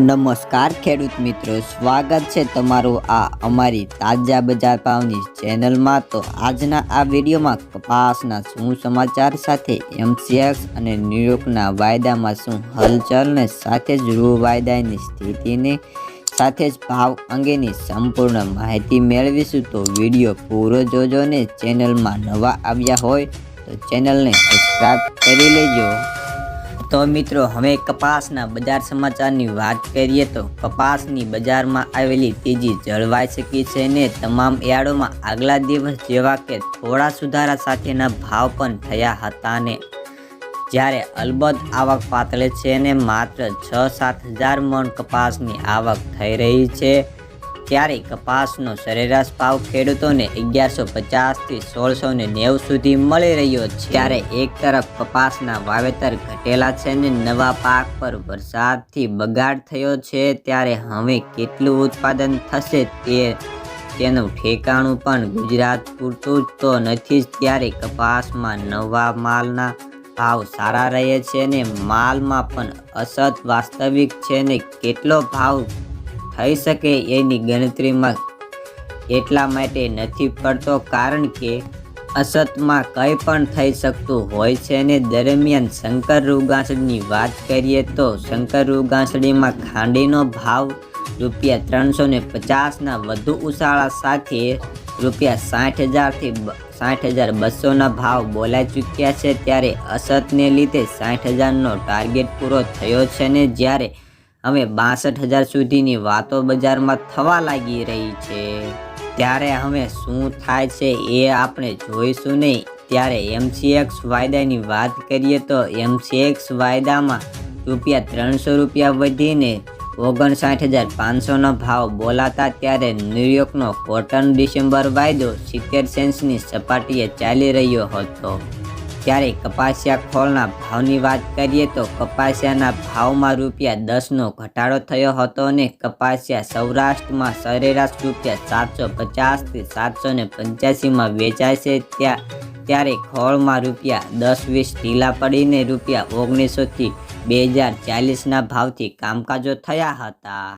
નમસ્કાર, ખેડૂત મિત્રો. સ્વાગત છે તમારું આ અમારી તાજા બજાર ભાવની ચેનલમાં. તો આજના આ વિડીયોમાં કપાસના શું સમાચાર સાથે, એમસીએક્સ અને ન્યુયોર્કના વાયદામાં શું હલચલને સાથે જ રૂ વાયદાની સ્થિતિને સાથે જ ભાવ અંગેની સંપૂર્ણ માહિતી મેળવીશું, તો વીડિયો પૂરો જોજો ને ચેનલમાં નવા આવ્યા હોય તો ચેનલને સબસ્ક્રાઈબ કરી લેજો. તો મિત્રો, હવે કપાસના બજાર સમાચારની વાત કરીએ તો કપાસની બજારમાં આવેલી તેજી જળવાઈ શકી છે ને તમામ યાર્ડોમાં આગલા દિવસ જેવા કે થોડા સુધારા સાથેના ભાવ પણ થયા હતા ને. જ્યારે અલબત્ત આવક પાતળે છે ને માત્ર છ સાત હજાર મણ કપાસની આવક થઈ રહી છે. ત્યારે કપાસનો સરેરાશ ભાવ ખેડૂતોને અગિયારસો પચાસથી સોળસો નેવું સુધી મળી રહ્યો છે. ત્યારે એક તરફ કપાસના વાવેતર ઘટેલા છે ને નવા પાક પર વરસાદથી બગાડ થયો છે, ત્યારે હવે કેટલું ઉત્પાદન થશે તે તેનું ઠેકાણું પણ ગુજરાત પૂરતું જ તો નથી. જ ત્યારે કપાસમાં નવા માલના ભાવ સારા રહે છે ને માલમાં પણ અસત વાસ્તવિક છે ને કેટલો ભાવ થઈ શકે એની ગણતરીમાં એટલા માટે નથી પડતો કારણ કે અસતમાં કંઈ પણ થઈ શકતું હોય છે ને દરમિયાન શંકર રૂગાંસડીની વાત કરીએ તો શંકર રૂગાંસડીમાં ખાંડીનો ભાવ રૂપિયા ત્રણસો ને પચાસના વધુ ઉછાળા સાથે રૂપિયા સાઠ હજારથી સાઠ હજાર બસોના ભાવ બોલાઈ ચૂક્યા છે. ત્યારે અસતને લીધે સાઠ હજારનો ટાર્ગેટ પૂરો થયો છે ને જ્યારે હવે બાસઠ હજાર સુધીની વાતો બજારમાં થવા લાગી રહી છે. ત્યારે હવે શું થાય છે એ આપણે જોઈશું નહીં. ત્યારે એમસીએક્સ વાયદાની વાત કરીએ તો એમસીએક્સ વાયદામાં રૂપિયા ત્રણસો રૂપિયા વધીને ઓગણસાઠ હજાર પાંચસોનો ભાવ બોલાતા ત્યારે ન્યુયોર્કનો કોટન ડિસેમ્બર વાયદો સિત્તેર સેન્સની સપાટીએ ચાલી રહ્યો હતો. ત્યારે કપાસિયા ખોળના ભાવની વાત કરીએ તો કપાસિયાના ભાવમાં રૂપિયા દસનો ઘટાડો થયો હતો અને કપાસિયા સૌરાષ્ટ્રમાં સરેરાશ રૂપિયા સાતસો પચાસથી સાતસો ને પંચ્યાસીમાં વેચાય છે ત્યાં, ત્યારે ખોળમાં રૂપિયા દસ વીસ ઢીલા પડીને રૂપિયા ઓગણીસોથી બે હજાર ચાલીસના ભાવથી કામકાજો થયા હતા.